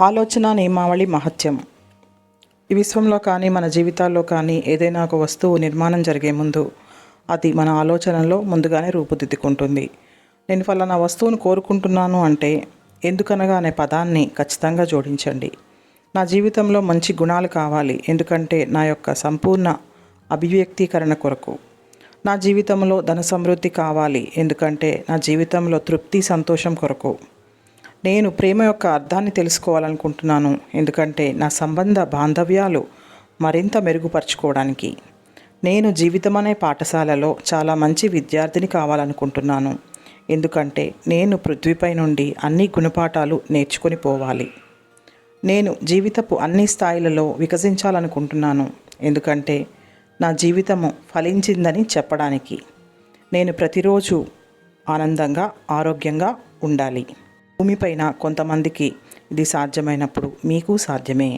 ఆలోచన నియమావళి మహత్యం. ఈ విశ్వంలో కానీ మన జీవితాల్లో కానీ ఏదైనా ఒక వస్తువు నిర్మాణం జరిగే ముందు అది మన ఆలోచనలో ముందుగానే రూపుదిద్దుకుంటుంది. నేను ఫలానా వస్తువును కోరుకుంటున్నాను అంటే ఎందుకనగా అనే పదాన్ని ఖచ్చితంగా జోడించండి. నా జీవితంలో మంచి గుణాలు కావాలి ఎందుకంటే నా యొక్క సంపూర్ణ అభివ్యక్తీకరణ కొరకు. నా జీవితంలో ధన సమృద్ధి కావాలి ఎందుకంటే నా జీవితంలో తృప్తి సంతోషం కొరకు. నేను ప్రేమ యొక్క అర్థాన్ని తెలుసుకోవాలనుకుంటున్నాను. ఎందుకంటే నా సంబంధ బాంధవ్యాలు మరింత మెరుగుపరుచుకోవడానికి. నేను జీవితం అనే పాఠశాలలో చాలా మంచి విద్యార్థిని కావాలనుకుంటున్నాను. ఎందుకంటే నేను పృథ్వీపై నుండి అన్ని గుణపాఠాలు నేర్చుకొని పోవాలి. నేను జీవితపు అన్ని స్థాయిలలో వికసించాలనుకుంటున్నాను. ఎందుకంటే నా జీవితము ఫలించిందని చెప్పడానికి. నేను ప్రతిరోజు ఆనందంగా ఆరోగ్యంగా ఉండాలి. భూమిపైన కొంతమందికి ఇది సాధ్యమైనప్పుడు మీకు సాధ్యమే.